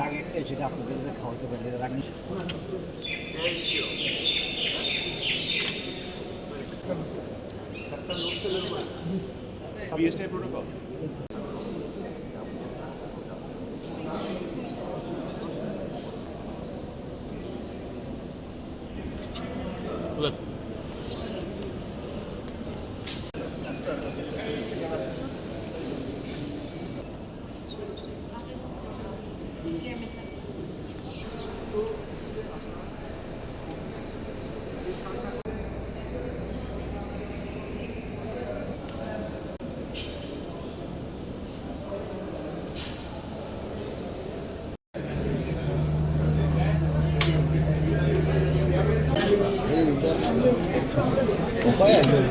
আগে একটা সেটা আপনাদের খাওয়াতে পারলে রাখি BSI protocol. Bayağı gördüm.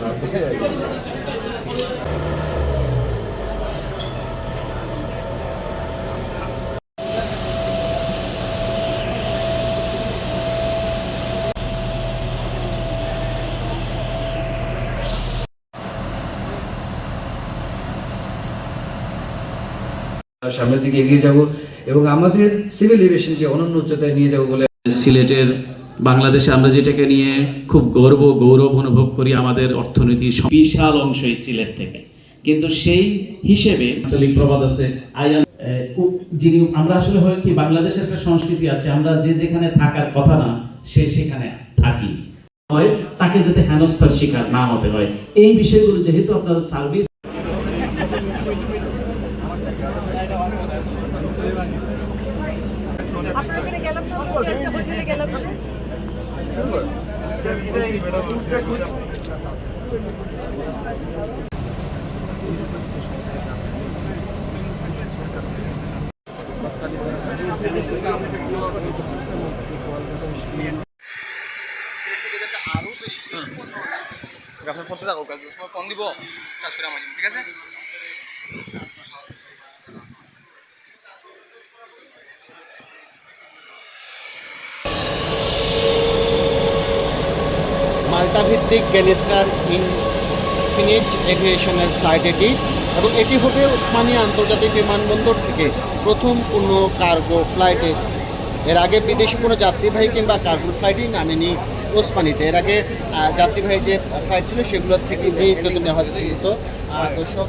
সামনের দিকে এগিয়ে যাব এবং আমাদের সিভিল এভিয়েশনকে অনন্য উচ্চতায় নিয়ে যাব বলে সিলেটের বাংলাদেশে আমরা যেটাকে নিয়ে খুব গর্ব গৌরব অনুভব করি আমাদের অর্থনীতির স- বিশাল অংশই সিলেট থেকে। কিন্তু সেই হিসেবে আঞ্চলিক প্রবাদ আছে। আয়ান যিনি আমরা আসলে হয় কি বাংলাদেশের একটা সংস্কৃতি আছে। আমরা যে যেখানে থাকার কথা না সে সেখানে থাকি। হয় তাকে যাতে হেনস্থার শিকার না হতে হয়। এই বিষয়গুলো যেহেতু আপনাদের সার্ভিস আপনার ফোনটা রাখো কাজ ফোন দিব। কাজ করে আমার ঠিক আছে? মাল্টা ভিত্তিক গ্যালিস্টার ইনফিনিট এভিয়েশনের ফ্লাইট এটি এবং এটি হবে উসমানিয়া আন্তর্জাতিক বিমানবন্দর থেকে প্রথম কোনো কার্গো ফ্লাইটে। এর আগে বিদেশি কোনো যাত্রীবাহী কিংবা কার্গো ফ্লাইটই নামেনি ওসমানিতে এর আগে যাত্রীবাহী যে ফ্লাইট ছিল সেগুলোর থেকে নিয়ে নেওয়া হতো দর্শক